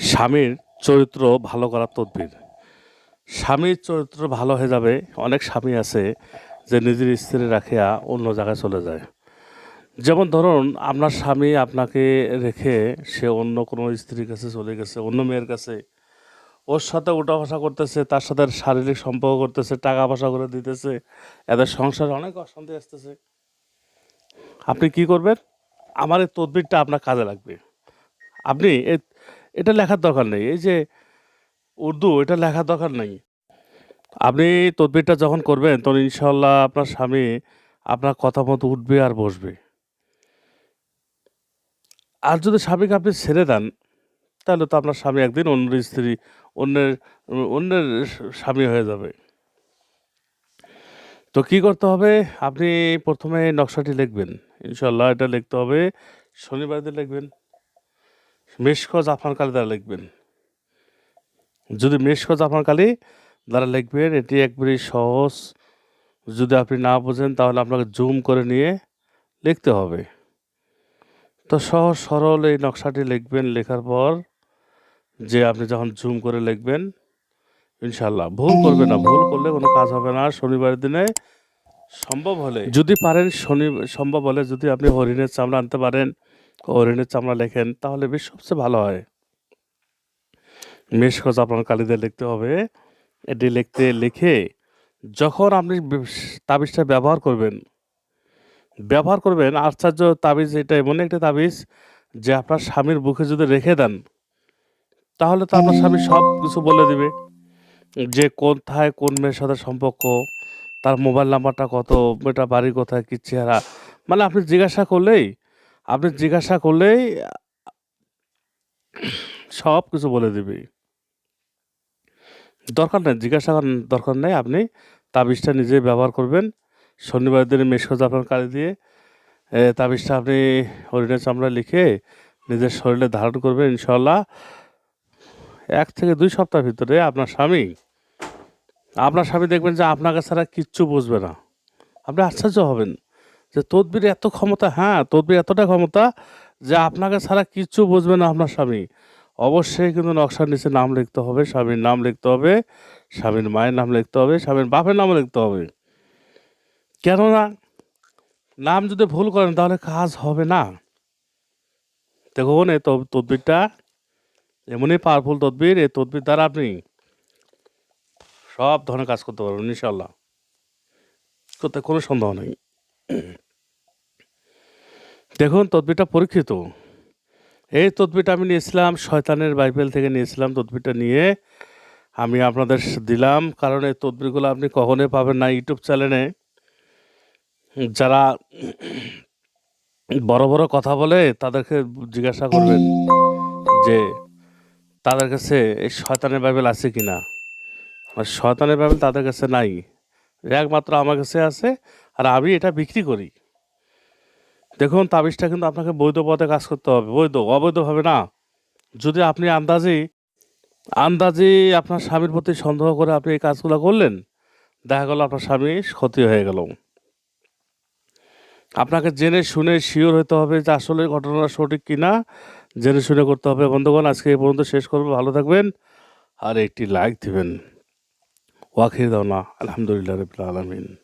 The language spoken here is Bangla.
স্বামীর চরিত্র ভালো করার তদবির। স্বামীর চরিত্র ভালো হয়ে যাবে, অনেক স্বামী আছে যে নিজের স্ত্রী রাখিয়া অন্য জায়গায় চলে যায়। যেমন ধরুন, আপনার স্বামী আপনাকে রেখে সে অন্য কোনো স্ত্রীর কাছে চলে গেছে, অন্য মেয়ের কাছে। ওর সাথে উঠা বসা করতেছে, তার সাথে শারীরিক সম্পর্ক করতেছে, টাকা পয়সা করে দিতেছে, এদের সংসারে অনেক অশান্তি আসতেছে। আপনি কি করবেন? আমার এই তদবিরটা আপনার কাজে লাগবে। আপনি এ- এটা লেখার দরকার নেই। এই যে উর্দু, এটা লেখার দরকার নেই। আপনি তদবিরটা যখন করবেন, তখন ইনশাল্লাহ আপনার স্বামী আপনার কথা মতো উঠবে আর বসবে। আর যদি স্বামীকে আপনি ছেড়ে দেন, তাহলে তো আপনার স্বামী একদিন অন্যের স্ত্রী, অন্যের অন্যের স্বামী হয়ে যাবে। তো কি করতে হবে? আপনি প্রথমে নকশাটি লিখবেন। ইনশাল্লাহ এটা লিখতে হবে। শনিবার দিন লিখবেন। মেশক জাফান কালি দ্বারা লিখবেন। যদি মেশক জাফান কালি দ্বারা লিখবেন, এটি একবারই সহজ। যদি আপনি না বোঝেন, তাহলে আপনাকে জুম করে নিয়ে লিখতে হবে। তো সহজ সরল এই নকশাটি লিখবেন, লেখার পর যে আপনি যখন জুম করে লিখবেন ইনশাল্লাহ ভুল করবে না, ভুল করলে কোনো কাজ হবে না। শনিবার দিনে সম্ভব হলে, যদি পারেন শনি, সম্ভব হলে যদি আপনি হরিণের চামড়া আনতে পারেন। হরিণের চামড়া লেখেন, তাহলে বেশ সবচেয়ে ভালো হয়। মেশ খোঁজ আপনার কালিতে লিখতে হবে। এটি লিখতে লিখে যখন আপনি তাবিজটা ব্যবহার করবেন ব্যবহার করবেন, আশ্চর্য তাবিজ এটা এমন একটা তাবিজ যে আপনার স্বামীর বুকে যদি রেখে দেন, তাহলে তো আপনার স্বামী সব কিছু বলে দিবে যে কোথায় কোন মেয়ের সাথে সম্পর্ক, তার মোবাইল নাম্বারটা কত এটা বাড়ি কোথায়, কী চেহারা। মানে আপনি জিজ্ঞাসা করলেই আপনি জিজ্ঞাসা করলেই সব কিছু বলে দিবে। দরকার নেই, জিজ্ঞাসা করার দরকার নেই। আপনি তাবিজটা নিজে ব্যবহার করবেন। শনিবার দিনে মেশকজ আপনার কালি দিয়ে তাবিজটা আপনি হরিণের চামড়া লিখে নিজের শরীরে ধারণ করবেন ইনশাল্লাহ এক থেকে দুই সপ্তাহের ভিতরে আপনার স্বামী আপনার স্বামী দেখবেন যে আপনাকে ছাড়া কিচ্ছু বুঝবে না। আপনি আশ্চর্য হবেন। যে তদবির এত ক্ষমতা হ্যাঁ তদবির এতটা ক্ষমতা যে আপনাকে ছাড়া কিচ্ছু বুঝবে না আপনার স্বামী। অবশ্যই কিন্তু নকশার নিচে নাম লিখতে হবে, স্বামীর নাম লিখতে হবে, স্বামীর মায়ের নাম লিখতে হবে, স্বামীর বাপের নাম লিখতে হবে। কেননা নাম যদি ভুল করেন তাহলে কাজ হবে না। দেখুন, এই তদ- তদবিরটা এমনই পাওয়ারফুল তদবির, এই তদবির দ্বারা আপনি সব ধরনের কাজ করতে পারবেন ইনশাল্লাহ করতে কোনো সন্দেহ নেই। দেখুন, তদবিরটা পরীক্ষিত। এই তদবিরটা আমি নিয়েছিলাম, শয়তানের বাইবেল থেকে নিয়েছিলাম তদবিরটা নিয়ে। আমি আপনাদের দিলাম, কারণ এই তদবিরগুলো আপনি কখনোই পাবেন না ইউটিউব চ্যানেলে। যারা বড় বড় কথা বলে, তাদেরকে জিজ্ঞাসা করবেন যে, তাদের কাছে এই শয়তানের বাইবেল আছে কি না? আর শয়তানের বাইবেল তাদের কাছে নাই। একমাত্র আমার কাছে আছে, আর আমি এটা বিক্রি করি। দেখুন, তাবিজটা কিন্তু আপনাকে বৈধ পথে কাজ করতে হবে। বৈধ, অবৈধভাবে না। যদি আপনি আন্দাজে আন্দাজে আপনার স্বামীর প্রতি সন্দেহ করে আপনি এই কাজগুলো করলেন, দেখা গেল আপনার স্বামী ক্ষতি হয়ে গেল। আপনাকে জেনে শুনে শিওর হতে হবে যে আসলে ঘটনাটা সঠিক কিনা। জেনে শুনে করতে হবে। বন্ধুগণ, আজকে এই পর্যন্ত শেষ করব। ভালো থাকবেন। আর একটি লাইক দিবেন। ওয়াখির দাওনা। আলহামদুলিল্লাহ রবিল আলমিন।